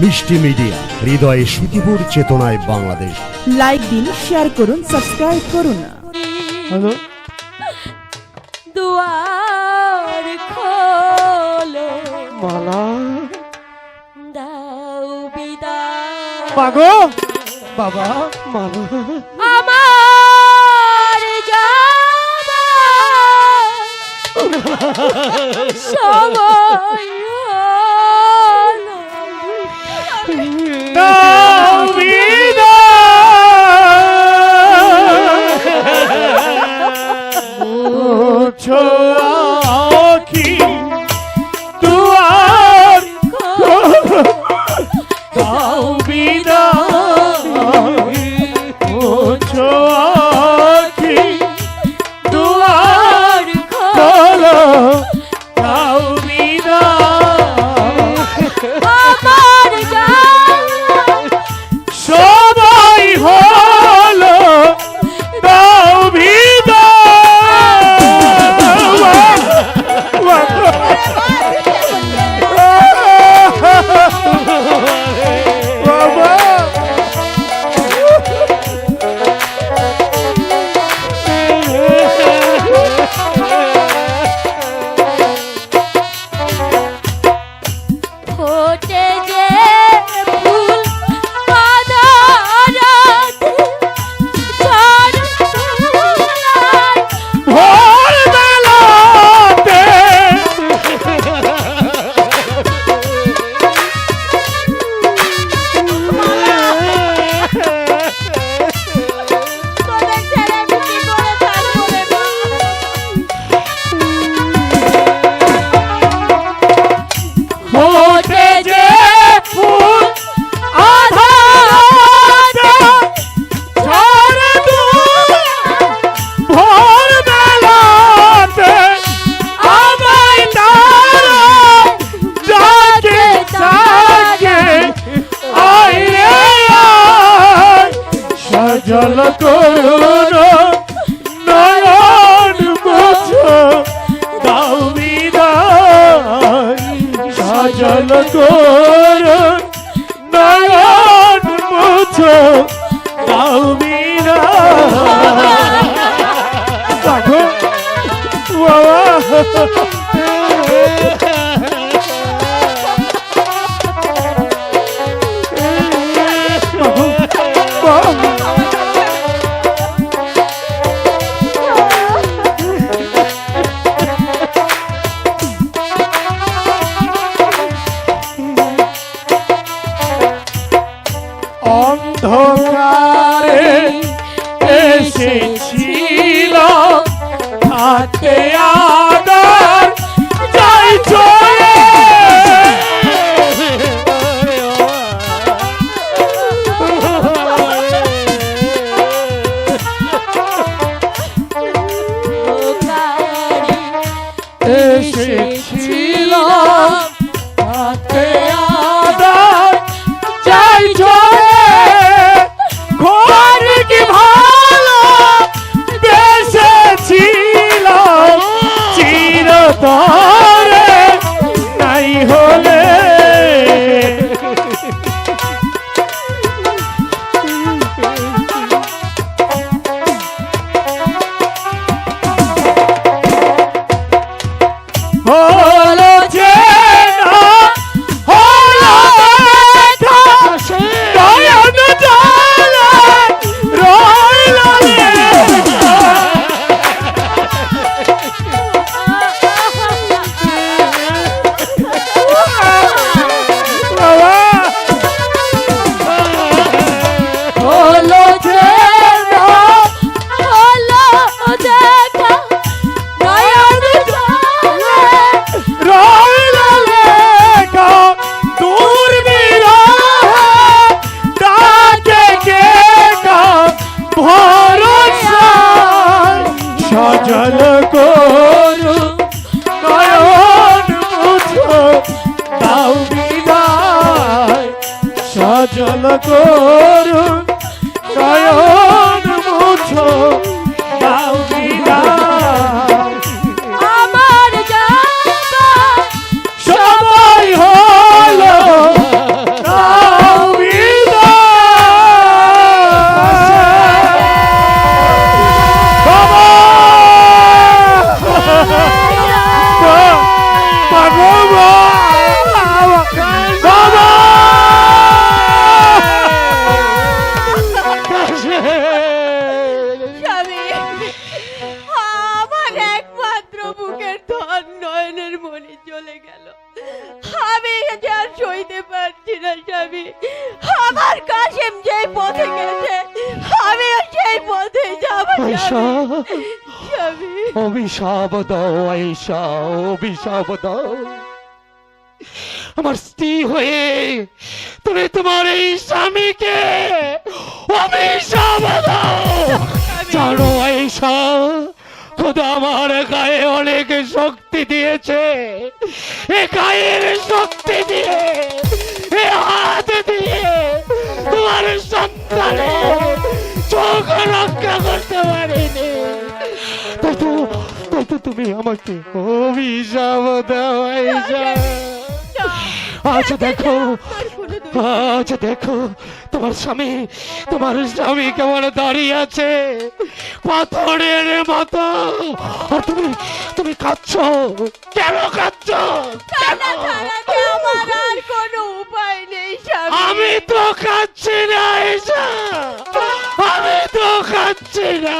মিষ্টি মিডিয়া হৃদয়ে সুখীপুর চেতনায় বাংলাদেশ। লাইক দিন শেয়ার করুন সাবস্ক্রাইব করুন। হ্যালো? দুয়ার খোলো। মালা। দাও বিদায়। পাগো? বাবা মালা। আমার যাবা সময় no vida. Mucho aquí. Tu arco. No vida. Mucho aquí. Dayal করুন নয়ন বোঝো দাও বিদায় সাজল করুন आते आ তো দয়াল করুন নয়ন মুছো দাও আয়সা অভিশাপ। দাও আয়সা অভিশাপ দাও। আমার স্ত্রী হয়ে তুমি তোমার এই স্বামীকে অভিশাপ দাও। জানো আয়সা খোদা আমার গায়ে অনেক শক্তি দিয়েছে। এ গায়ের শক্তি দিয়ে এ হাত দিয়ে তোমার সন্তানের তুমি আমাকে অভিশাপ দাও আয়সা আচ্ছা দেখো। আচ্ছা দেখো। তোমার স্বামী তোমার স্বামী কেমন দাঁড়িয়ে আছে? পাথরের মতো। আর তুমি তুমি কাঁদছ। কেন কাঁদছ? আমি তো খাচ্ছি না আয়েশা আমি তো খাচ্ছি না।